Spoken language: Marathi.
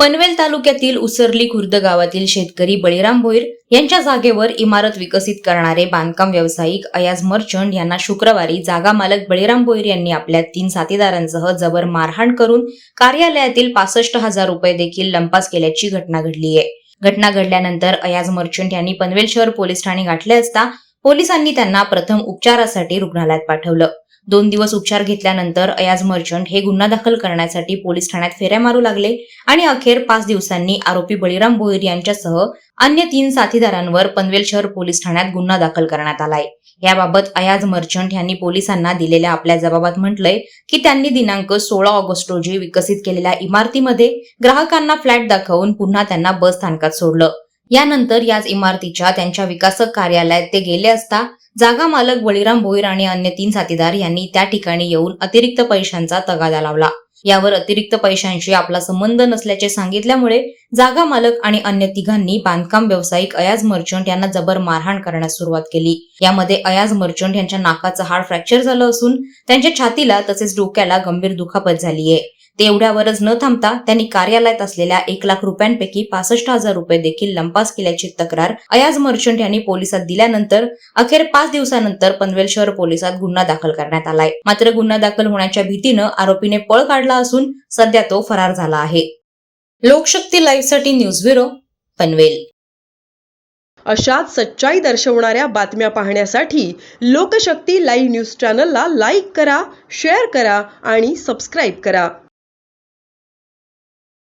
पनवेल तालुक्यातील उसरली खुर्द गावातील शेतकरी बळीराम भोईर यांच्या जागेवर इमारत विकसित करणारे बांधकाम व्यावसायिक अयाज मर्चंट यांना शुक्रवारी जागा मालक बळीराम भोईर यांनी आपल्या तीन साथीदारांसह जबर मारहाण करून कार्यालयातील पासष्ट हजार रुपये देखील लंपास केल्याची घटना घडली आहे घटना घडल्यानंतर अयाज मर्चंट यांनी पनवेल शहर पोलीस ठाणे गाठले असता पोलिसांनी त्यांना प्रथम उपचारासाठी रुग्णालयात पाठवलं. दोन दिवस उपचार घेतल्यानंतर अयाज मर्चंट हे गुन्हा दाखल करण्यासाठी पोलीस ठाण्यात फेऱ्या मारू लागले आणि अखेर पाच दिवसांनी आरोपी बळीराम भोईर यांच्यासह अन्य तीन साथीदारांवर पनवेल शहर पोलीस ठाण्यात गुन्हा दाखल करण्यात आलाय. याबाबत अयाज मर्चंट यांनी पोलिसांना दिलेल्या आपल्या जबाबात म्हटलंय की त्यांनी दिनांक सोळा ऑगस्ट रोजी विकसित केलेल्या इमारतीमध्ये ग्राहकांना फ्लॅट दाखवून पुन्हा त्यांना बस स्थानकात सोडलं. यानंतर याच इमारतीच्या त्यांच्या विकासक कार्यालयात ते गेले असता जागा मालक बळीराम भोईर आणि अन्य तीन साथीदार यांनी त्या ठिकाणी येऊन अतिरिक्त पैशांचा तगादा लावला. यावर अतिरिक्त पैशांशी आपला संबंध नसल्याचे सांगितल्यामुळे जागा मालक आणि अन्य तिघांनी बांधकाम व्यावसायिक अयाज मर्चंट यांना जबर मारहाण करण्यास सुरुवात केली. यामध्ये अयाज मर्चंट यांच्या नाकाचं हाड फ्रॅक्चर झालं असून त्यांच्या छातीला तसेच डोक्याला गंभीर दुखापत झाली आहे ते एवढ्यावरच न थांबता त्यांनी कार्यालयात असलेल्या एक लाख रुपयांपैकी पासष्ट हजार रुपये देखील लंपास केल्याची तक्रार अयाज मर्चंट यांनी पोलिसात दिल्यानंतर अखेर पाच दिवसानंतर पनवेल शहर पोलिसात गुन्हा दाखल करण्यात आलाय. मात्र गुन्हा दाखल होण्याच्या भीतीनं आरोपीने पळ काढला असून सध्या तो फरार झाला आहे. लोकशक्ती लाईव्हसाठी न्यूज ब्युरो पनवेल. अशाच सच्चाई दर्शवणाऱ्या बातम्या पाहण्यासाठी लोकशक्ती लाईव्ह न्यूज चॅनलला लाईक करा शेअर करा आणि सबस्क्राईब करा.